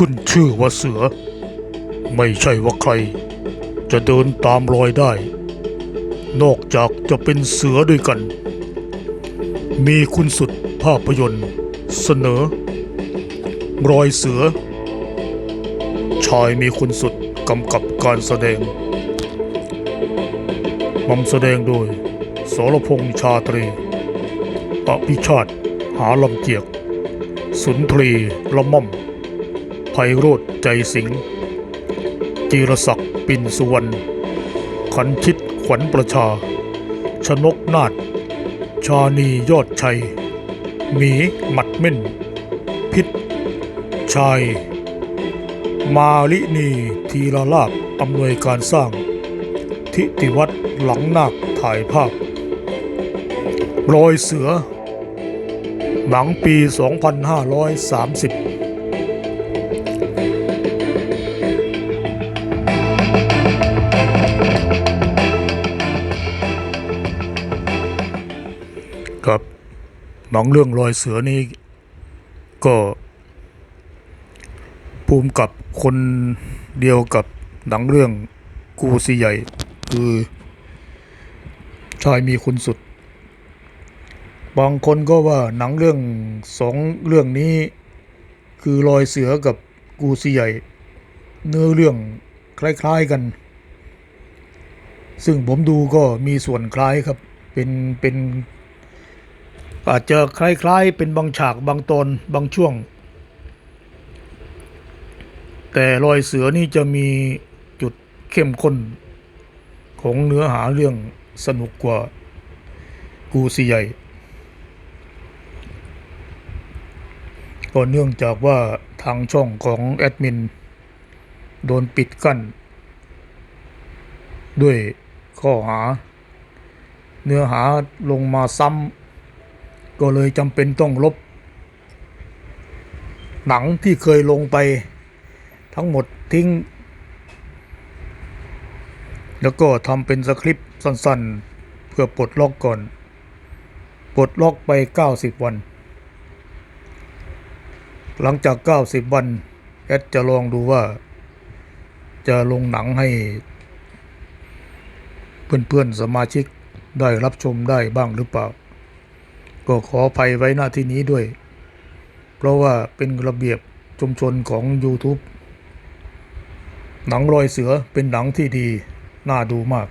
ขึ้นชื่อว่าเสือ ไม่ใช่ว่าใคร จะเดินตามรอยได้ นอกจากจะเป็นเสือด้วยกัน มีคุณสุดภาพยนตร์ เสนอ รอยเสือ ชายมีคุณสุดกำกับการแสดงนำแสดงโดยสรพงษ์ชาตรีอภิชาติหาลำเกียก สุนทรีละม่อม ไพโรธใจสิงห์จีรศักดิ์ปินสุวรรณขันชิตขวัญประชา ชนกนาฏชานียอดชัย หมีหมัดเม่น พิษชาย มาลินีทีละลาบอำนวยการสร้าง ทิติวัฒน์หลังนาคถ่ายภาพ รอยเสือ หนังปี 2530 ครับหนังเรื่องรอยเสือนี้ก็ภูมิกับคนเดียวกับหนังเรื่องกูซีใหญ่ คือชายมีคุณสุด บางคนก็ว่าหนังเรื่องสองเรื่องนี้ คือรอยเสือกับกูซีใหญ่ เนื้อเรื่องคล้าย ๆกัน ซึ่งผมดูก็มีส่วนคล้ายครับ เป็นเป็น อาจจะคล้ายๆ เป็นบางฉากบางตอนบางช่วง แต่รอยเสือนี่จะมีจุดเข้มข้น ของเนื้อหาเรื่องสนุกกว่ากูซีใหญ่ก็เนื่องจากว่าทางช่องของแอดมิน โดนปิดกั้น ด้วยข้อหา เนื้อหาลงมาซ้ำ ก็เลยจำเป็นต้องลบ หนังที่เคยลงไปทั้งหมดทิ้ง แล้วก็ทำเป็นสคริปต์สั้นๆ เพื่อปลดล็อกก่อน ปลดล็อกไป 90 วัน หลังจาก 90 วันแอดจะลองดูว่า จะลงหนังให้ เพื่อนๆสมาชิกได้รับชมได้บ้างหรือเปล่า ก็ขออภัยไว้หน้าที่นี้ด้วย เพราะว่าเป็นระเบียบชุมชนของ YouTube หนังรอยเสือเป็นหนังที่ดี น่าดูมาก